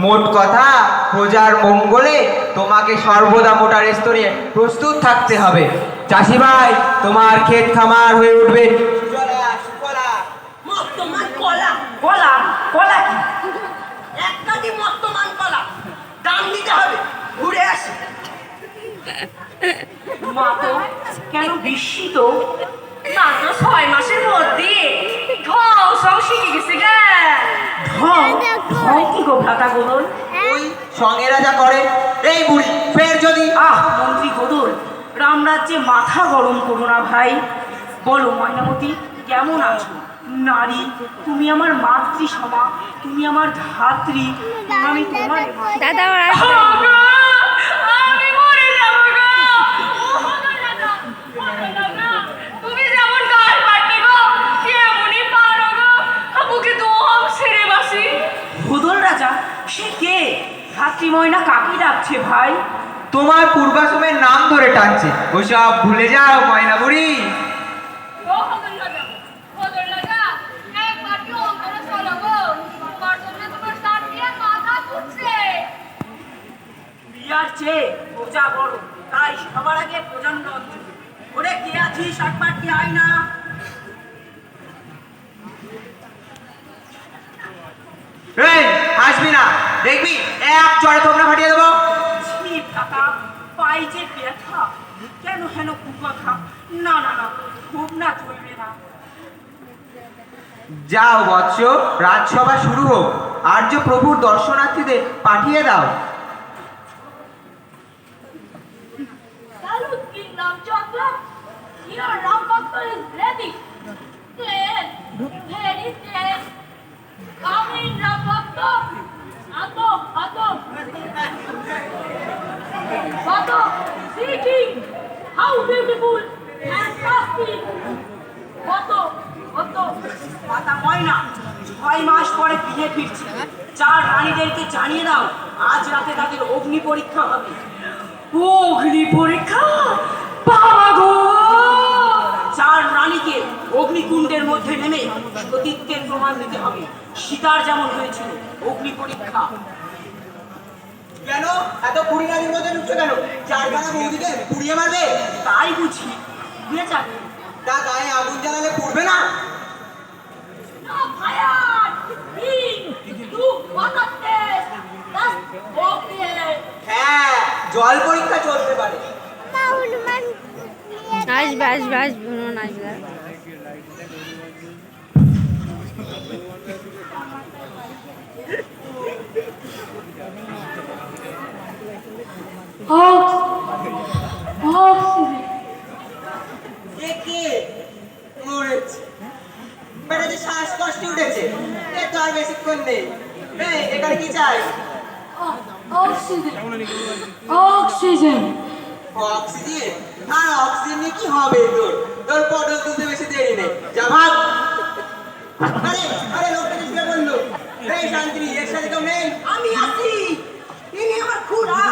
মোট কথা প্রজার মঙ্গলে তোমাকে সর্বদা মোটার স্তরে প্রস্তুত থাকতে হবে। চাষি ভাই, তোমার ক্ষেত খামার হয়ে উঠবে। বিস্মিত? ছয় মাসের মধ্যে। ঢং সং শিখে গেছে গা। কি গো ভ্রাতা গোদল ওই সঙ্গেরা যা করে। এই বুড়ি ফের যদি আহ মন্ত্রী গোদল রামরাজ্যে মাথা গরম করো না ভাই। বলো ময়নামতি কেমন আছো? নারী তুমি আমার মাতৃ সমা তুমি আমার ধাত্রী। আমি তোমার দাদা ওর আসবে আমি মরে যাব গো তুমি যেমন গাল পাটে গো এমনই পারো গো বুকে দম ছেড়ে বাসি গোদল রাজা সে কে ধাত্রী ময়না কাকে ডাকছে ভাই। তোমার পূর্বাশ্রমের নাম ধরে টানছে। ওসব ভুলে যাও ময়না বুড়ি। চেয়ে তাই সবার আগে ওরে কে আছিস একবার কি আয় না? এই আসবি না দেখবি? এক চড়ে তোমরা ফাটিয়ে দেবো। পাই যে ব্যথা কেন হেন কুকথা না না না খুব না চলবে না। যাও বৎস রাজসভা শুরু হোক। আর্য প্রভুর দর্শনার্থীদের পাঠিয়ে দাও। Your Rambhakta is ready. Then, very then, come in Rambhakta. Ato, ato. ময়না ছয় মাস পরে ফিরে ফিরছে রানীদেরকে জানিয়ে দাও আজ রাতে অগ্নি পরীক্ষা হবে অগ্নি পরীক্ষা বাবা গো চার রানীকে অগ্নিকুণ্ডের মধ্যে নেমে সতীত্বের প্রমাণ দিতে হবে। সীতার যেমন হয়েছিল অগ্নি পরীক্ষা। কেন? এত কুড়ি নারীর মধ্যে ঢুকছো কেন? চারখানা বৌদিকে পুড়িয়ে মারবে? তাই বুঝি। বেচার তা গায়ে আগুন জ্বালালে পুড়বে না. হ্যাঁ জল পরীক্ষা পারে আসবে আসবে আসবে হনুমান আসবে। শ্বাসকষ্ট উঠেছে। এ তো আর বেশিক্ষণ নেই। এখানে কি চাই? Oxygen. Oxygen. অক্সিজেন আর অক্সিজেন নিয়ে কি হবে তোর? তোর পটল তুলতে বেশি দেরি নেই। যা ভাগ। আরে আরে লোকটা শুয়ে বলল? এই শান্তি এর সাথে কেউ নেই? আমি আছি। ইনি আমার খুড়া।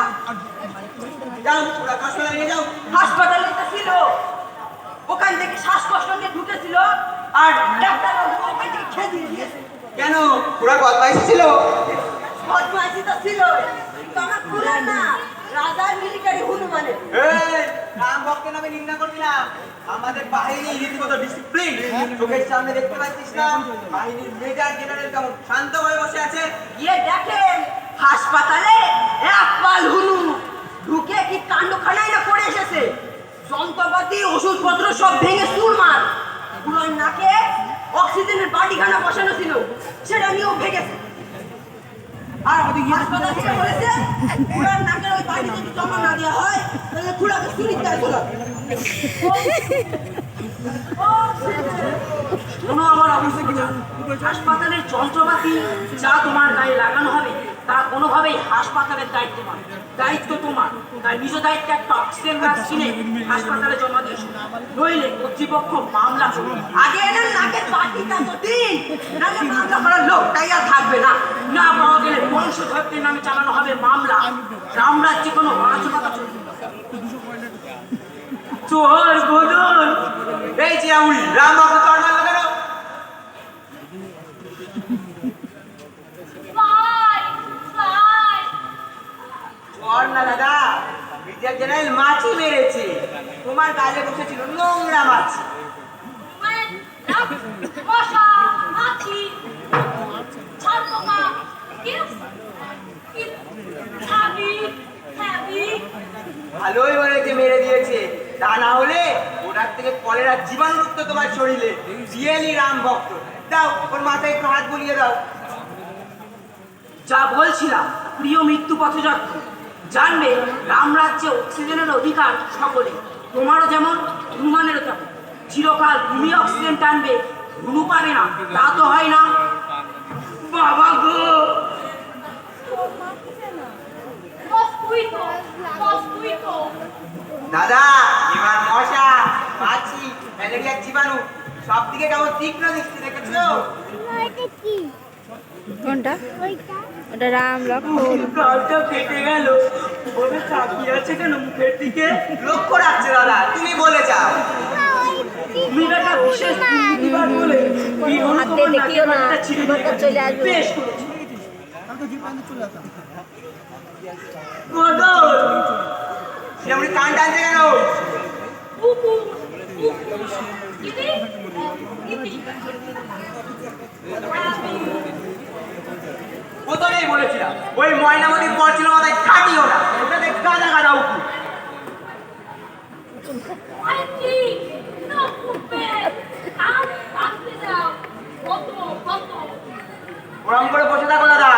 যাও পুরা হাসপাতালে নিয়ে যাও। হাসপাতালে তো ছিল। ওখান থেকে শ্বাসকষ্ট নিয়ে ঢুকেছিল। আর ডাক্তার ওখান থেকে খেয়ে দিয়ে দিয়েছে। কেন? পুরা বদমাইশি ছিল? বদমাইশি তো ছিল। কিন্তু আমার খুড়া না রাজার মিলিটারি ভক্তের নামে নিন্দা করবি না আমাদের বাহিনী রীতিমতো ডিসিপ্লিন চোখের সামনে দেখতে পাচ্ছিস না। বাহিনীর মেজর জেনারেল কেমন শান্ত হয়ে বসে আছে? গিয়ে দেখেন, হাসপাতালে এক পাল হুনু। ঢুকে কি কাণ্ডখানাই না করে এসেছে? যন্ত্রপাতি, ওষুধপত্র সব ভেঙে চুরমার পুরোর নাকে অক্সিজেনের বাটিখানা বসানো ছিল। সেটা নিয়েও ভেঙেছে আর হাসপাতাল থেকে বলেছে পুরার নাকের ওই বাটি যদি জমা না দেওয়া হয় শোনো আমার অফিসে হাসপাতালের যন্ত্রপাতি যা তোমার গায়ে লাগানো হবে তা কোনোভাবেই হাসপাতালের দায়িত্ব নয় দায়িত্ব তোমার তাই নিজ দায়িত্বে একটা অক্সিজেন কিনে হাসপাতালে জমা দিয়েছ নইলে কর্তৃপক্ষ মামলা লোকটাই আর থাকবে না না পাওয়া গেলে বংশ ধরতের নামে চালানো হবে মামলা রামরাজ্যে কোনো অরাজকতা চলবে। চোর বলুন এই যে উল্লা আমাকে তোর না দাদা বিদ্যার জেনারেল মাছি মেরেছে। তোমার কাজে বসেছিল নোংরা মাছি। থেকে কলেরা জীবাণুযুক্ত তোমার শরীরে। রিয়েলি রাম ভক্ত। দাও ওর মাথায় একটু হাত বুলিয়ে দাও। যা বলছিলাম প্রিয় মৃত্যু পথযাত্রী জানবে রামরাজ্যে অক্সিজেনের অধিকার সকলে। তোমারও যেমন হনুমানেরও তেমন। চিরকাল তুমি অক্সিজেন টানবে হনু পাবে না। তা তো হয় না। বাবা গো! দাদা! ম্যালেরিয়ার জীবাণু। সব দিকে কেমন তীক্ষ্ণ দৃষ্টি দেখেছ? কোনটা? ওটা রাম লক্ষ্মণ। গালটা কেটে গেল। ওরে তাকিয়ে আছে কেন মুখের দিকে? লক্ষ্য রাখছে দাদা তুমি বলে যাও। তুমি বেটা বিশেষ বুদ্ধিমান বলে হাত দেখিও না, মাথাটা ছিঁড়ে দিয়ে ঘরটা চলে আসবে। বেশ করেছ। কান টানছে কেন? প্রথমেই বলেছিলাম, ওই ময়নামতি পড়ছিল মাথায় খাটিও না ওটাতে গাদা গাদা উঠু ওরম করে বসে থাকো দাদা।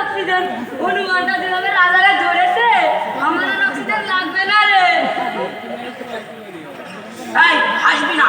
অক্সিজেন হনুমানটা যেভাবে রাজারা ধরেছে আমার অক্সিজেন লাগবে না রে। এই আসবি না।